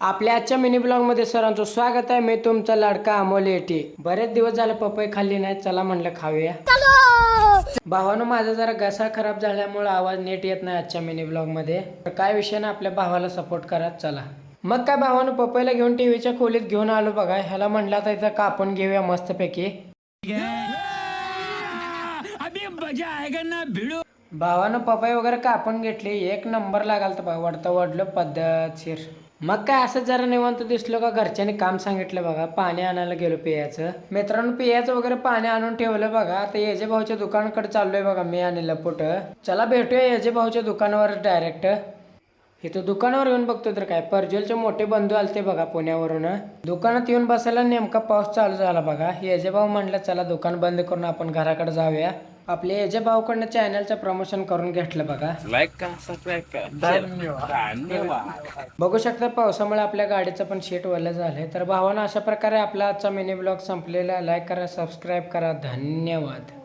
आपल्या आजच्या मिनी ब्लॉगमध्ये सरांचं स्वागत आहे. मी तुमचा लाडका अमोल येटे. बरेच दिवस झाले पपई खाल्ली नाही. चला म्हणलं खाऊया. भावानं माझा जरा घसा खराब झाल्यामुळे आवाज नीट येत नाही आजच्या मिनी ब्लॉगमध्ये. तर काय विषय ना आपल्या भावाला सपोर्ट करा. चला. मग काय भावानं पपईला घेऊन टीव्हीच्या खोलीत घेऊन आलो बघा. ह्याला म्हणला तर इथं कापून घेऊया मस्तपैकी. भावानं पपई वगैरे कापून घेतली. एक नंबर लागाल तर बघा. वडतं वडलं पद्धतशीर. मग काय असं जरा निवांत दिसलो का? घरच्यांनी काम सांगितलं बघा पाणी आणायला गेलो पियाचं. मित्रांनो पियाचं वगैरे पाणी आणून ठेवलं बघा. आता येजे भाऊच्या दुकानाकडे चाललोय बघा मी आणि लपोट चला भेटूया येजे भाऊच्या दुकानावर डायरेक्ट इथं दुकानावर येऊन बघतो तर काय? परजोलचे मोठे बंधू आलते बघा पुण्यावरून. दुकानात येऊन बसायला नेमका पाऊस चालू झाला बघा. येजे भाऊ म्हणलं चला दुकान बंद करून आपण घराकडे जाऊया. आपल्या येजे भाऊकडनं चॅनलचं प्रमोशन करून घेतलं बघा. लाईक करा सबस्क्राईब करा. धन्यवाद. बघू शकता पावसामुळे आपल्या गाडीचं पण शीट वल्लं झालंय. तर भावानं अशा प्रकारे आपला आजचा मिनी ब्लॉग संपलेला. लाईक करा सबस्क्राईब करा. धन्यवाद.